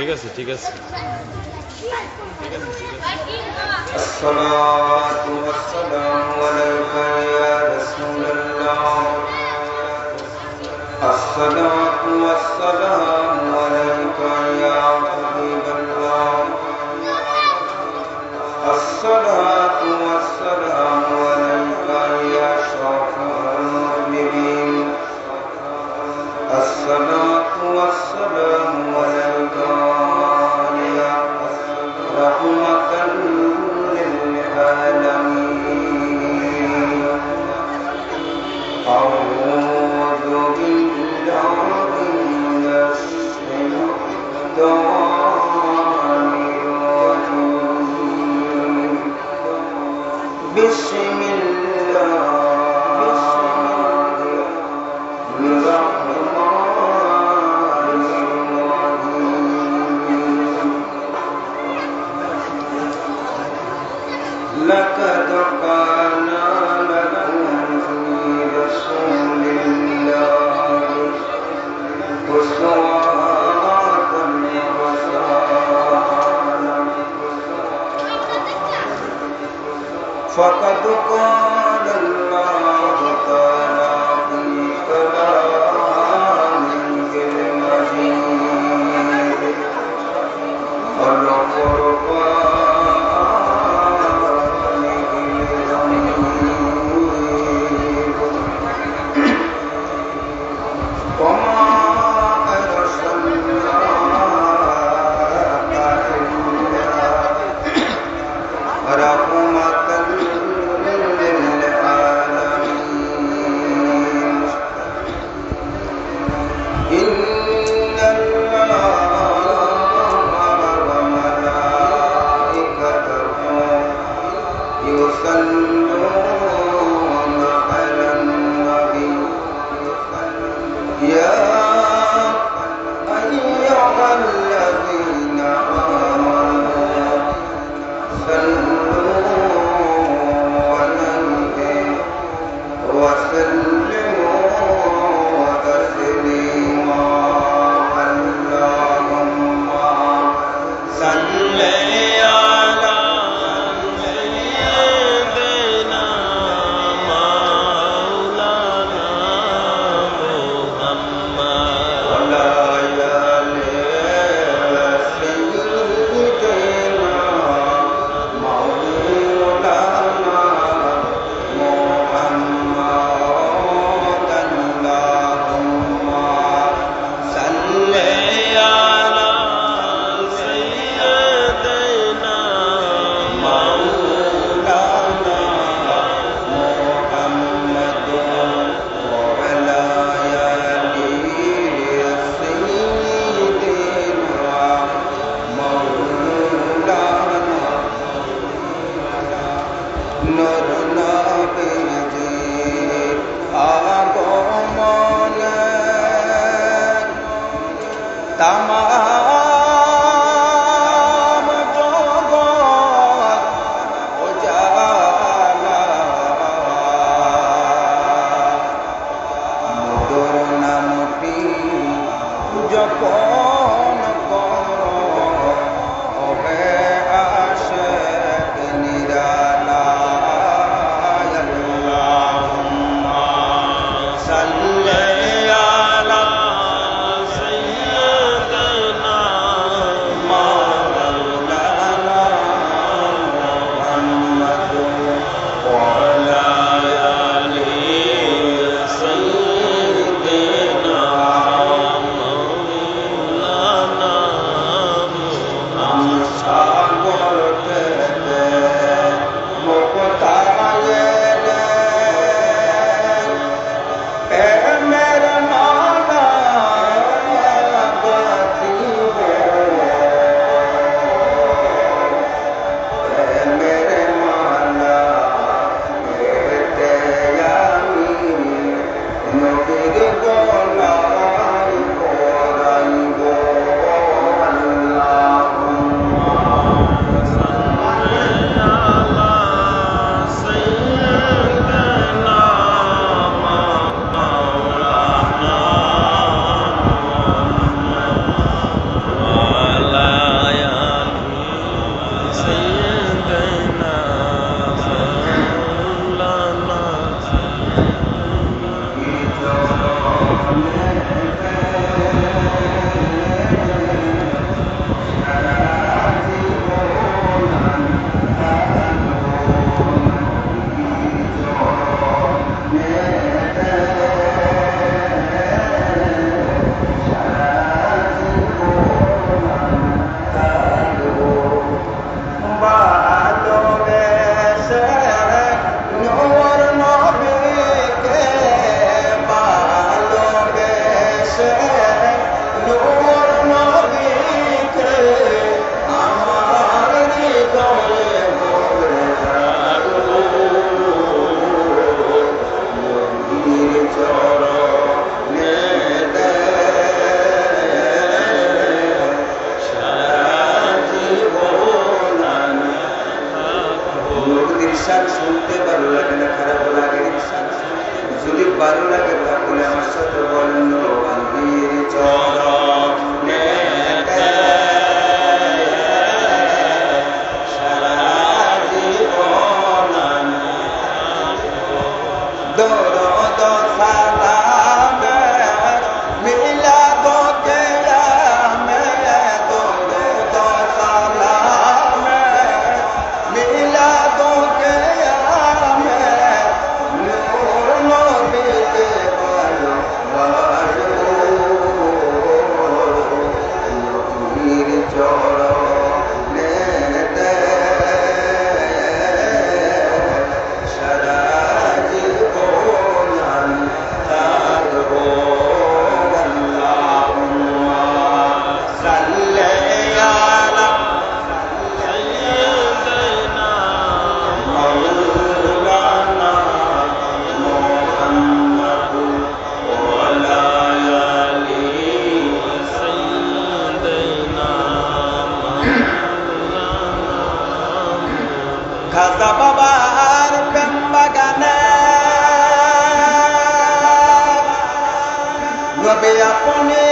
ٹھیک ہے ٹھیک ہے الصلاة والسلام عليك رسول الله. الصلاة والسلام Para your call. trabalhar por mim.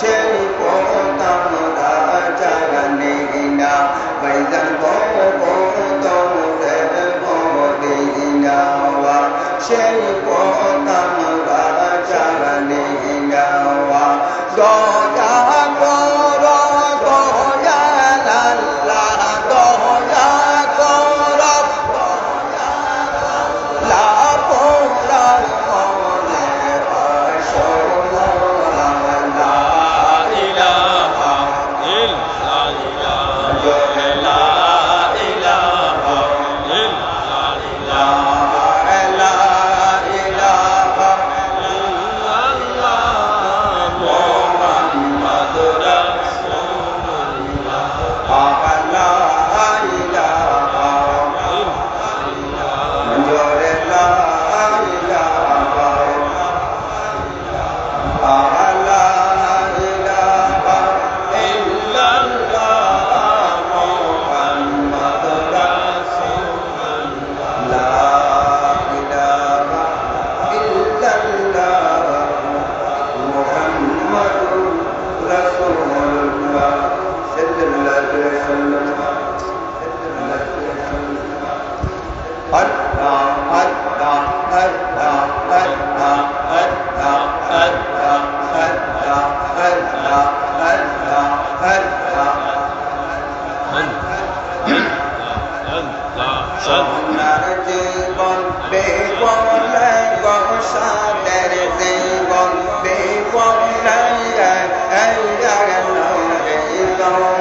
Church. Gracias.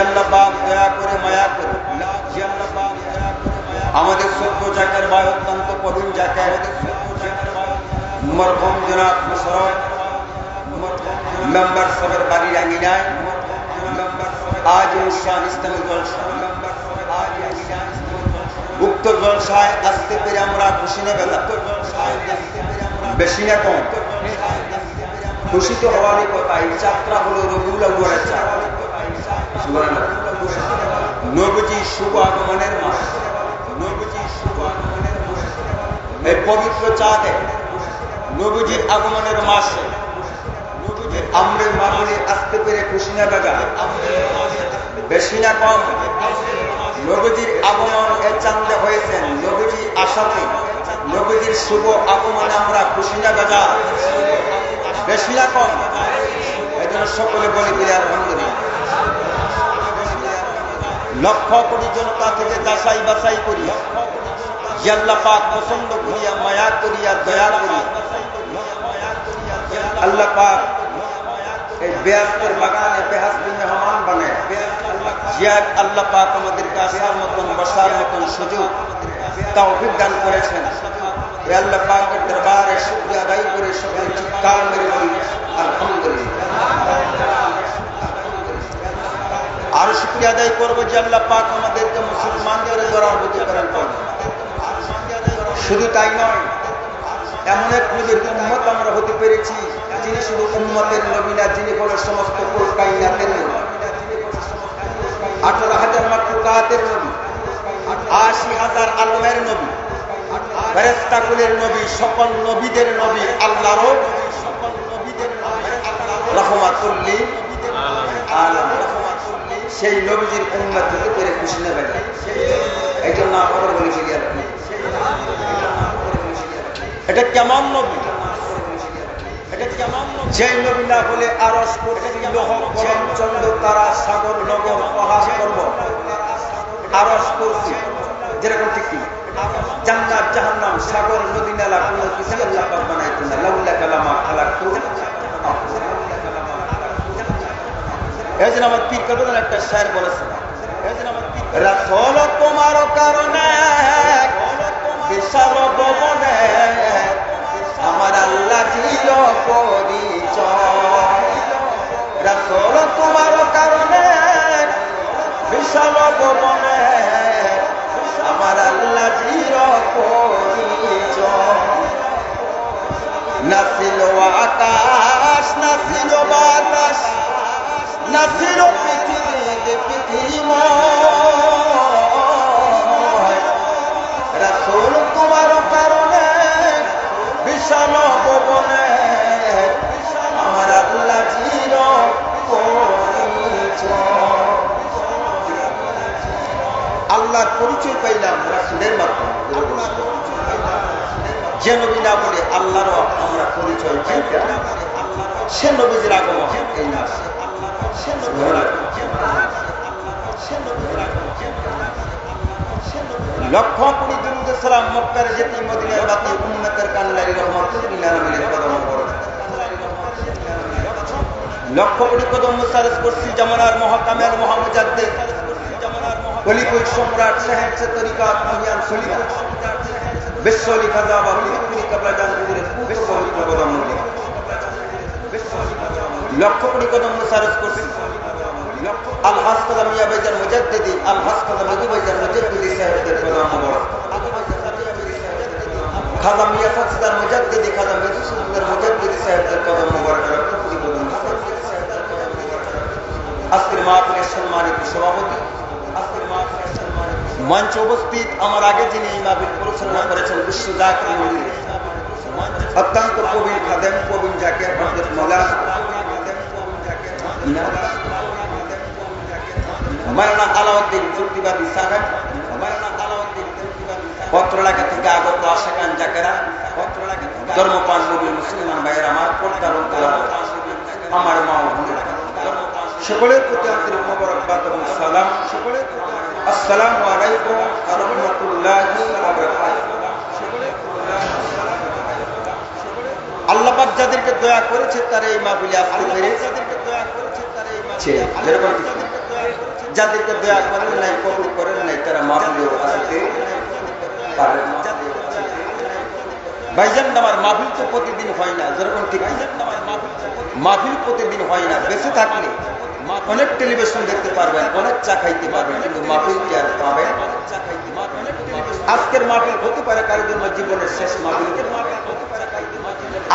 আল্লাহ পাক দয়া করে মায়া আমাদের সত্য জাকের ভাই অত্যন্ত প্রবীণ জাকে মরহুম জনাব মুশরফ মেম্বার সাহেবের বাড়ির আঙিনায় আজ অনুষ্ঠান ইসলামী জলসা উক্ত জলসায় আসতে পেরে আমরা খুশি না বেলা। বেশি না কম। খুশি তো হওয়ারই কথা এই যাত্রা হলো রবিউল যাত্রা নবজি শুভ আগমনের মাস। নবজি শুভ আগমনের মাস। এই পবিত্র চাঁদে নবজির আগমনের মাসে। আমরা মামুনি আসতে পেরে খুশি না বেগা। বেশি না কম। নবজির আগমন এ চান্দে হয়েছেন নবজি আসাতে নবজির শুভ আগমনে আমরা খুশি না বেজা বেশি সকলে বলি দিলে আলহামদুলিল্লাহ লক্ষ কোটি জনতা থেকে যাচাই বাছাই করি। পাক পছন্দ করিয়া মায়া করিয়া দয়া করি। আল্লাহ পাক এই বেয়াস্তের বাগানে বেহাস্তি মেহমান বানে জিয়াদ আল্লাহ পাক আমাদেরকে আসার মতন, বসার মতন সুযোগ, তৌফিক দান করেছেন। আরও শুক্রিয়া আদায় করব যে আল্লাহ পাক আমাদেরকে মুসলমানদের ধরার বুঝে করেন শুধু তাই নয়, এমন এক নবীর উম্মত আমরা হতে পেরেছি, যিনি শুধু উম্মতের নবী যিনি হলো সমস্ত নবী। আঠারো হাজার মাকলুকাতের নবী, আশি হাজার আলমের নবী। ফেরেস্তাকুলের নবী সকল নবীদের নবী আল্লাহরও রহমাতুল্লি আলম সেই নবীজির উন্মত হতে পেরে খুশি নেবেন এই জন্য আবার বলেছি এটা কেমন নবী? যে নবী? না হলে আরস করছি লোহ গরম চন্দ্র তারা সাগর নগর পাহাড় পর্ব আরস করছি যেরকম ঠিক কি? জান্নাত, জাহান্নাম, সাগর, নদী, নালা কোনো কিছু আল্লাহ পাক বানাইতো না। লাউলা কালামা খালাকতু। এই জন্য আমার পীর কবিতার একটা শায়ের বলেছেন। রাসল তোমার কারণে বিশাল ভবনে আমার আল্লাহ ছিল পরিচয়। রাসল তোমার কারণে বিশাল ভবনে আমার আল্লাহ পরিচয় নাছিল আকাশ নাছিল বাতাস নাছিল পৃথিবী পৃথিবীময় আল্লাহর পরিচয় পাইলাম রাসূলের মাধ্যমে। যে নবী না বলে আল্লাহরও আমরা পরিচয় পাইতাম সে নবীজির আগমন এই মাসে লক্ষ কোটি কদম মুসারস করছি জামানার মহাকামের মহামুজাদ্দে কলিকুল সম্রাট সাহেব সে তরিকাত মহিয়ান সলিকুল বিশ্ব লিখা যাওয়া পৃথিবী কাবলা জান হুজুরের বিশ্ব পবিত্র কদম নদী লক্ষ কোটি কদম মুসারস করছি আল হাসকাদা মিয়া বাইজান মুজাদ্দিদি, আল হাসকাদা মধু বাইজান মুজাদ্দিদি সাহেবদের প্রধান মোবারক। খাজা মিয়া ফাকসাদার মুজাদ্দিদি, খাজা মেজুসুদ্দিনের মুজাদ্দিদি সাহেবদের কদম মোবারক। আজকের মাহফিলের সম্মানিত সভাপতি মঞ্চ উপস্থিত আমার আগে যিনি মাহফিল পরিচালনা করেছেন বিশ্ব অত্যন্ত প্রবীণ খাদেম ধর্মপান নবী মুসলমান ভাইয়ের আমার মা সকলের প্রতি আন্তরিক মোবারকবাদ এবং সালাম। আসসালামু আলাইকুম ওয়া রাহমাতুল্লাহি ওয়া বারাকাতুহু। আল্লাহ পাক যাদেরকে দয়া করেছে তারা এই মাহফিলে আসতে পেরেছে ছে, যেরকম ঠিক যাদেরকে দয়া করেন নাই কবুল করেন নাই তারা আসতে। ভাইজান আমার মাহফিল তো প্রতিদিন হয় না যেরকম ঠিক। মাহফিল প্রতিদিন হয় না বেঁচে থাকলে। অনেক টেলিভিশন দেখতে পারবেন, অনেক চা খাইতে পারবেন, কিন্তু মাহফিল কি আর পাবেন? আজকের মাহফিল হতে পারে কারোর জন্য জীবনের শেষ মাহফিল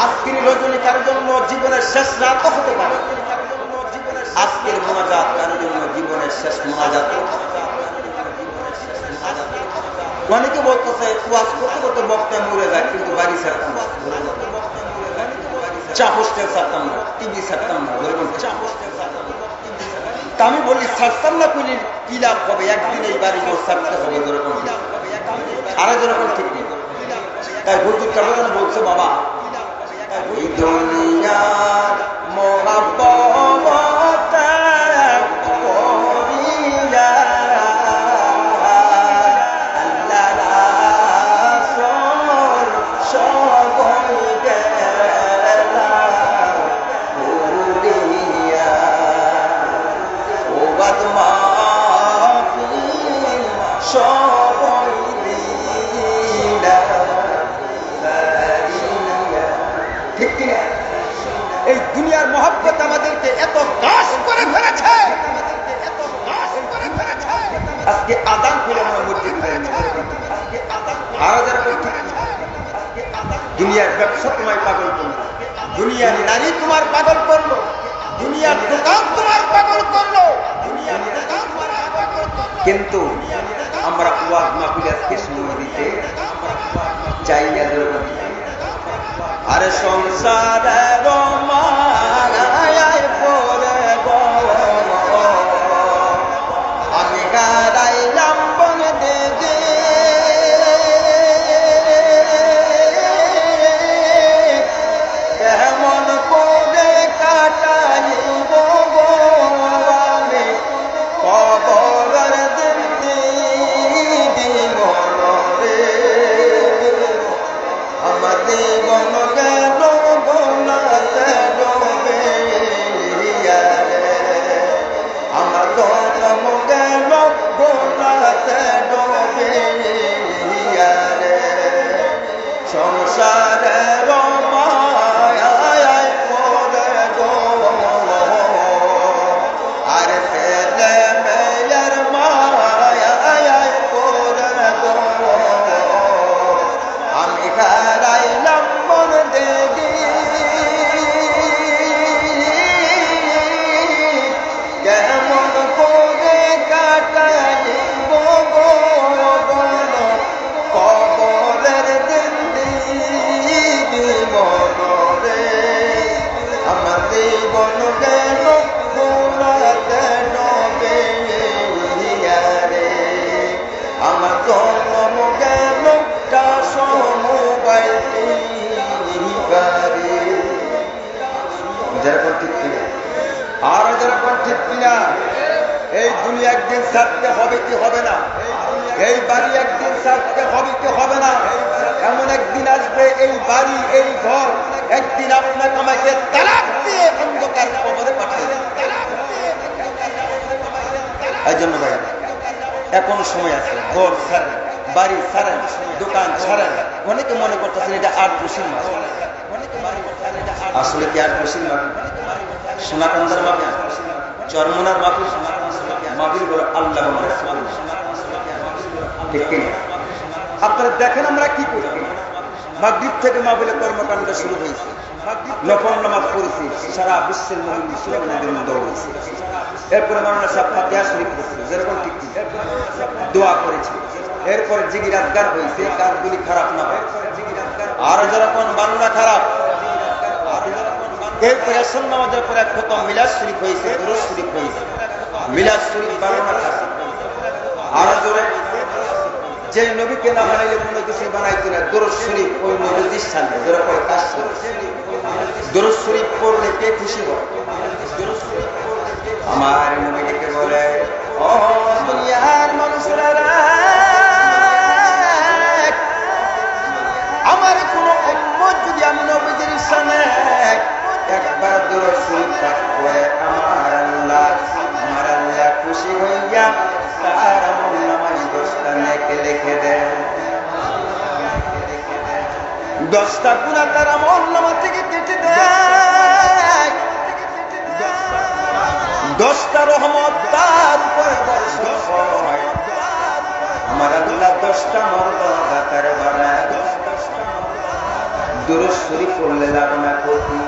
আজকের রজনী কারোর জন্য জীবনের শেষ রাত হতে পারে। আজকের মোনাজাত কারোর জন্য জীবনের শেষ মোনাজাত। অনেকে বলতেছে ওয়াজ করতে করতে বক্তা মরে যায়, কিন্তু বাড়ি ছাড়তাম না। চা হোস্টেল ছাড়তাম না টিভি ছাড়তাম না চা হোস্টেল। আমি বলি ছাড়তাম না কইলে কি লাভ হবে একদিন এই বাড়ি মোট ছাড়তে হবে। যেরকম আরও যেরকম ঠিক নেই। তাই হুজুর কেমন বলছে, বাবা এই মাহফিল আজকে এখনও সময় আছে। ঘর ছাড়েন, বাড়ি ছাড়েন, দোকান ছাড়েন। অনেকে মনে করতেছেন এটা আট বসির মাস আসলে কি আট বসির সোনাকান্দার মাপি চরমনার মাপি মাপির বলে আল্লাহ ঠিক আপনারা দেখেন আমরা কি করি? মাগরীব থেকে মাহবিলে কর্মকাণ্ড শুরু হয়েছে। নফল নামাজ পড়েছি সারা বিশ্বের মহিলা দৌড়েছে এরপরে পড়ছে যেরকম ঠিক দোয়া করেছে। এরপরে জিগির আজগার হয়েছে কাজগুলি খারাপ না হয়। আর যখন বাংলা খারাপ, এরপরে আসল পরে এক খতম মিলাদ শরীফ হয়েছে, দুরুদ শরীফ মিলাদ শরীফ বাংলা খারাপ আরও জোরে যে নবীকে না বানাইলে কোনো কিছু বানাইতো না। দরজ শরীফ ওই নবীর সামনে। যারা পড়ে তার দরজ শরীফ পড়লে কে খুশি হয় আমার নবীকে বলে, ও দুনিয়ার মানুষরা আমার দশটা গুণা তার আমল নামা থেকে কেটে দেয়। দশটা রহমত তার দশটা মর্যাদা তার বানায়। দুরুদ শরীফ পড়লে লাগে না ক্ষতি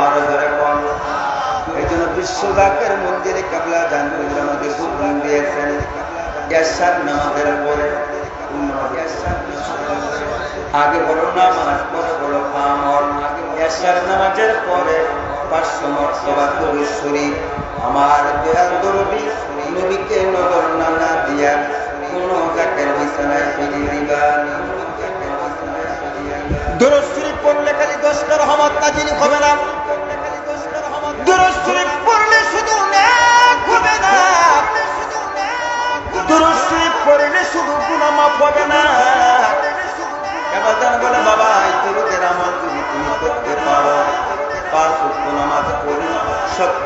আর ধরে কম এই জন্য বিশ্বদাকের মন্দিরে কাবলা জানতুল আমাদের হুকুম দিয়েছেন ইয়াসার নামাজের পরে আগে বড় নামাজ পরে বড় আমল। এসার নামাজের পরে পাঁচশো মর্তবা দুরুদ আমার দেয়াল দরবি নবীকে নজর নানা দিয়া কোন জাকের বিছানায় ফিরিয়ে দিবা। দরজ শরীফ পড়লে খালি দশটা রহমত হবে না।